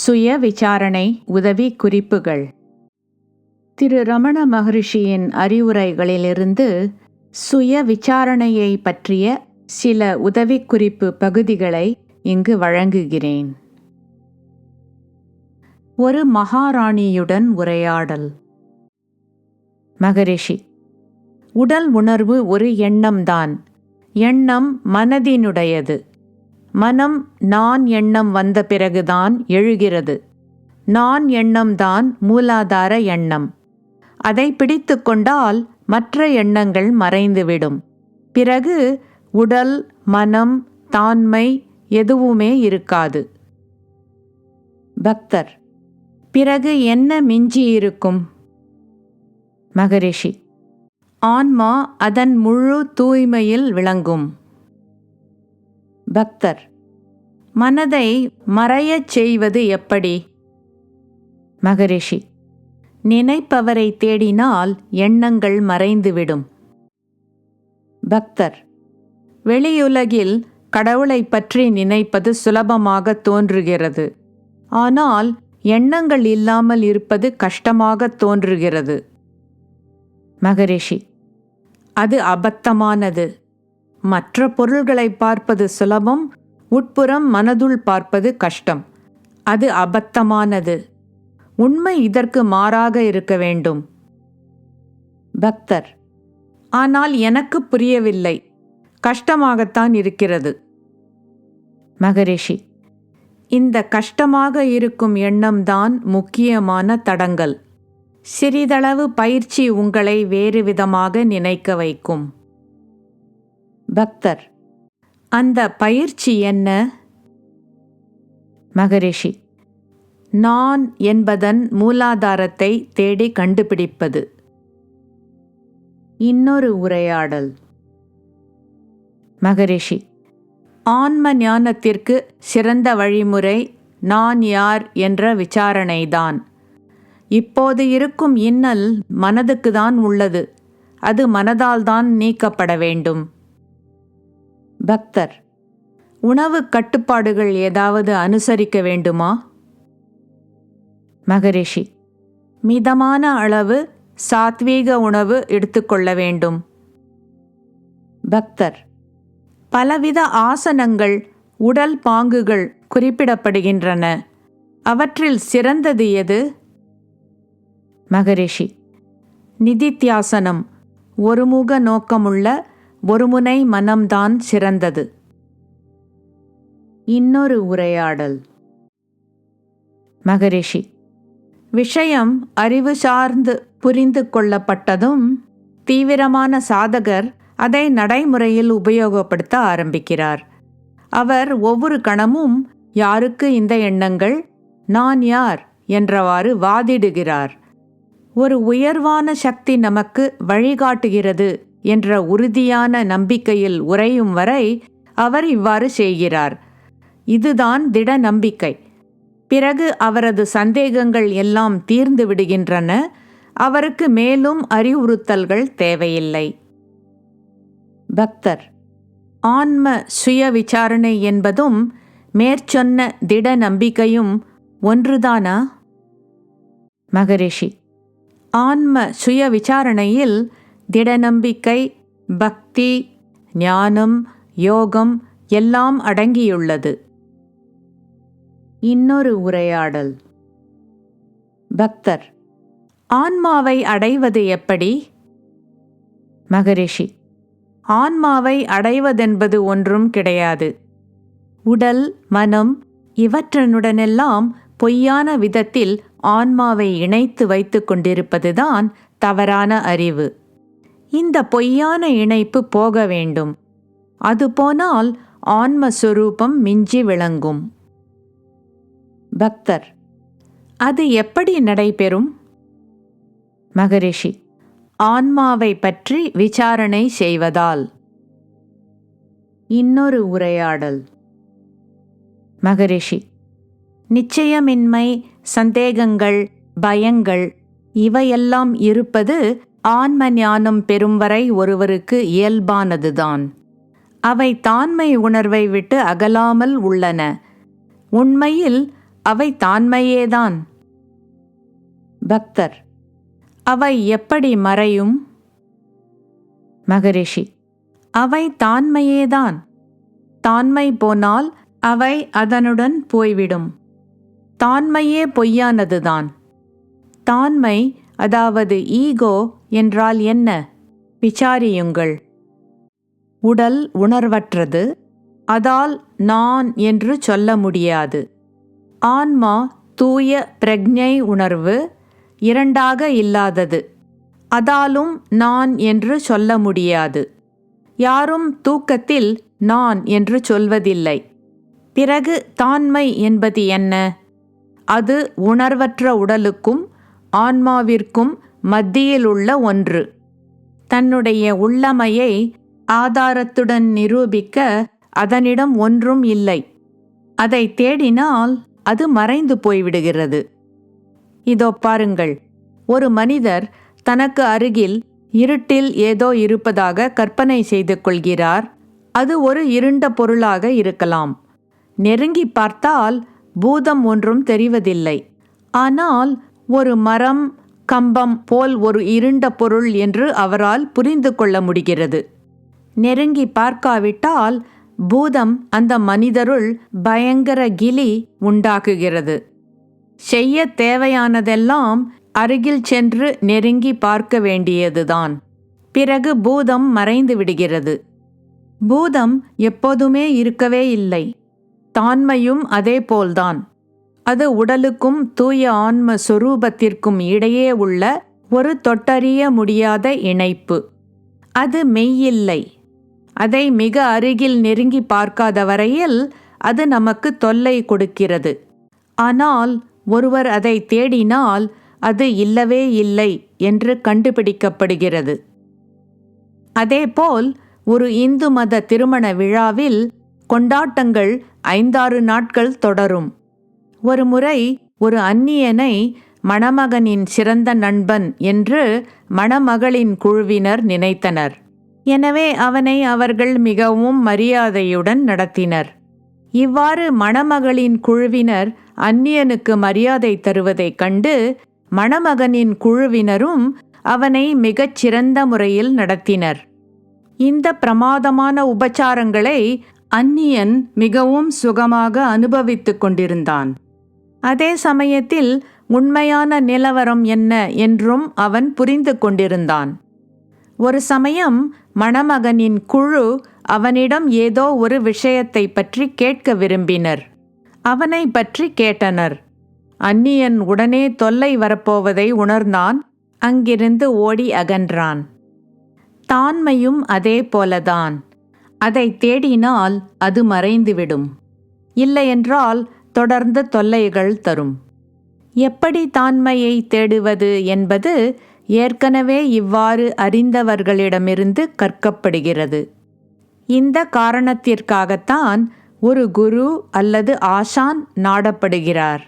சுய விசாரணை உதவி குறிப்புகள் திரு ரமண மகரிஷியின் அறிவுரைகளிலிருந்து சுய விசாரணையை பற்றிய சில உதவிக்குறிப்பு பகுதிகளை இங்கு வழங்குகிறேன். ஒரு மகாராணியுடன் உரையாடல். மகரிஷி உடல் உணர்வு ஒரு எண்ணம்தான். எண்ணம் மனதினுடையது. மனம் நான் எண்ணம் வந்த பிறகுதான் எழுகிறது. நான் எண்ணம்தான் மூலாதார எண்ணம். அதை பிடித்து கொண்டால் மற்ற எண்ணங்கள் மறைந்துவிடும். பிறகு உடல் மனம் தாண்மை எதுவுமே இருக்காது. பக்தர் பிறகு என்ன மிஞ்சி இருக்கும் மகரிஷி ஆன்மா அதன் முழு தூய்மையில் விளங்கும். பக்தர். மனதை மறையச் செய்வது எப்படி? மகரிஷி நினைப்பவரை தேடினால் எண்ணங்கள் மறைந்துவிடும். பக்தர் வெளியுலகில் கடவுளைப் பற்றி நினைப்பது சுலபமாக தோன்றுகிறது. ஆனால் எண்ணங்கள் இல்லாமல் இருப்பது கஷ்டமாக தோன்றுகிறது. மகரிஷி அது அபத்தமானது. மற்ற பொருள்களை பார்ப்பது சுலபம் உட்புறம் மனதுள் பார்ப்பது கஷ்டம். அது அபத்தமானது. உண்மை இதற்கு மாறாக இருக்க வேண்டும். பக்தர். ஆனால் எனக்கு புரியவில்லை. கஷ்டமாகத்தான் இருக்கிறது. மகரிஷி. இந்த கஷ்டமாக இருக்கும் எண்ணம்தான் முக்கியமான தடங்கல் சிறிதளவு பயிற்சி உங்களை வேறு விதமாக நினைக்க வைக்கும். பக்தர். அந்த பயிற்சி என்ன? மகரிஷி நான் என்பதன் மூலாதாரத்தை தேடி கண்டுபிடிப்பது. இன்னொரு உரையாடல். மகரிஷி ஆன்ம ஞானத்திற்கு சிறந்த வழிமுறை நான் யார் என்ற விசாரணைதான். இப்போது இருக்கும் இன்னல் மனதுக்கு தான் உள்ளது. அது மனதால் தான் நீக்கப்பட வேண்டும். பக்தர் உணவு கட்டுப்பாடுகள் ஏதாவது அனுசரிக்க வேண்டுமா? மகரிஷி மிதமான அளவு சாத்வீக உணவு எடுத்துக்கொள்ள வேண்டும். பக்தர் பலவித ஆசனங்கள் உடல் பாங்குகள் குறிப்பிடப்படுகின்றன. அவற்றில் சிறந்தது எது? மகரிஷி நிதித்தியாசனம் ஒருமுக நோக்கமுள்ள ஒருமுனை மனம்தான் சிறந்தது. இன்னொரு உரையாடல். மகரிஷி விஷயம் அறிவு சார்ந்து புரிந்து கொள்ளப்பட்டதும் தீவிரமான சாதகர் அதை நடைமுறையில் உபயோகப்படுத்த ஆரம்பிக்கிறார். அவர் ஒவ்வொரு கணமும் யாருக்கு இந்த எண்ணங்கள்? நான் யார்? என்றவாறு வாதிடுகிறார். ஒரு உயர்வான சக்தி நமக்கு வழிகாட்டுகிறது என்ற உறுதியான நம்பிக்கையில் உறையும் வரை அவர் இவ்வாறு செய்கிறார். இதுதான் திட நம்பிக்கை. பிறகு அவரது சந்தேகங்கள் எல்லாம் தீர்ந்து விடுகின்றன. அவருக்கு மேலும் அறிவுறுத்தல்கள் தேவையில்லை. பக்தர். ஆன்ம சுய விசாரணை என்பதும் மேற்சொன்ன திட நம்பிக்கையும் ஒன்றுதானா? மகரிஷி. ஆன்ம சுய விசாரணையில் திடநம்பிக்கை பக்தி ஞானம் யோகம் எல்லாம் அடங்கியுள்ளது. இன்னொரு உரையாடல். பக்தர் ஆன்மாவை அடைவது எப்படி? மகரிஷி ஆன்மாவை அடைவதென்பது ஒன்றும் கிடையாது. உடல் மனம் இவற்றனுடனெல்லாம் பொய்யான விதத்தில் ஆன்மாவை இணைத்து வைத்து கொண்டிருப்பதுதான் தவறான அறிவு. இந்த பொய்யான இணைப்பு போக வேண்டும். அது போனால் ஆன்மஸ்வரூபம் மிஞ்சி விளங்கும். பக்தர் அது எப்படி நடைபெறும்? மகரிஷி ஆன்மாவை பற்றி விசாரணை செய்வதால். இன்னொரு உரையாடல். மகரிஷி நிச்சயமின்மை சந்தேகங்கள் பயங்கள் இவையெல்லாம் இருப்பது ஆன்ம ஞானம் பெறும் வரை ஒருவருக்கு இயல்பானதுதான். அவை தான்மை உணர்வை விட்டு அகலாமல் உள்ளன. உண்மையில் அவை தான்மையேதான். பக்தர் அவை எப்படி மறையும்? மகரிஷி அவை தான்மையேதான். தான்மை போனால் அவை அதனுடன் போய்விடும். தான்மையே பொய்யானதுதான். தான்மை அதாவது ஈகோ என்றால் என்ன? விசாரியுங்கள். உடல் உணர்வற்றது. அதால் நான் என்று சொல்ல முடியாது. ஆன்மா தூய பிரக்ஞை உணர்வு இரண்டாக இல்லாதது. அதாலும் நான் என்று சொல்ல முடியாது. யாரும் தூக்கத்தில் நான் என்று சொல்வதில்லை. பிறகு தான்மை என்பது என்ன? அது உணர்வற்ற உடலுக்கும் ஆன்மாவிற்கும் மத்தியில் உள்ள ஒன்று. தன்னுடைய உள்ளமையை ஆதாரத்துடன் நிரூபிக்க அதனிடம் ஒன்றும் இல்லை. அதை தேடினால் அது மறைந்து போய்விடுகிறது. இதோ பாருங்கள். ஒரு மனிதர் தனக்கு அருகில் இருட்டில் ஏதோ இருப்பதாக கற்பனை செய்து கொள்கிறார். அது ஒரு இருண்ட பொருளாக இருக்கலாம். நெருங்கி பார்த்தால் பூதம் ஒன்றும் தெரிவதில்லை. ஆனால் ஒரு மரம் கம்பம் போல் ஒரு இருண்ட பொருள் என்று அவரால் புரிந்து கொள்ள முடிகிறது. நெருங்கி பார்க்காவிட்டால் பூதம் அந்த மனிதருள் பயங்கர கிலி உண்டாக்குகிறது. செய்ய தேவையானதெல்லாம் அருகில் சென்று நெருங்கி பார்க்க வேண்டியதுதான். பிறகு பூதம் மறைந்து விடுகிறது. பூதம் எப்போதுமே இருக்கவே இல்லை. தான்மையும் அதேபோல்தான் அது உடலுக்கும் தூய ஆன்ம சொரூபத்திற்கும் இடையே உள்ள ஒரு தொட்டறிய முடியாத இணைப்பு. அது மெய்யில்லை. அதை மிக அருகில் நெருங்கி பார்க்காத வரையில் அது நமக்கு தொல்லை கொடுக்கிறது. ஆனால் ஒருவர் அதை தேடினால் அது இல்லவே இல்லை என்று கண்டுபிடிக்கப்படுகிறது. அதேபோல் ஒரு இந்து மத திருமண விழாவில் கொண்டாட்டங்கள் ஐந்தாறு நாட்கள் தொடரும். ஒரு முறை ஒரு அந்நியனை மணமகனின் சிறந்த நண்பன் என்று மணமகளின் குழுவினர் நினைத்தனர். எனவே அவனை அவர்கள் மிகவும் மரியாதையுடன் நடத்தினர். இவ்வாறு மணமகளின் குழுவினர் அந்நியனுக்கு மரியாதை தருவதைக் கண்டு மணமகனின் குழுவினரும் அவனை மிகச் சிறந்த முறையில் நடத்தினர். இந்த பிரமாதமான உபச்சாரங்களை அந்நியன் மிகவும் சுகமாக அனுபவித்துக் கொண்டிருந்தான். அதே சமயத்தில் உண்மையான நிலவரம் என்ன என்றும் அவன் புரிந்து கொண்டிருந்தான். ஒரு சமயம் மணமகனின் குழு அவனிடம் ஏதோ ஒரு விஷயத்தை பற்றி கேட்க விரும்பினர். அவனை பற்றி கேட்டனர். அந்நியன் உடனே தொல்லை வரப்போவதை உணர்ந்தான். அங்கிருந்து ஓடி அகன்றான். தான்மையும் அதே போலதான். அதை தேடினால் அது மறைந்துவிடும். இல்லையென்றால் தொடர்ந்த தொல்லைகள் தரும். எப்படி தாண்மையை தேடுவது என்பது ஏற்கனவே இவ்வாறு அறிந்தவர்களிடமிருந்து கற்கப்படுகிறது. இந்த காரணத்திற்காகத்தான் ஒரு குரு அல்லது ஆசான் நாடப்படுகிறார்.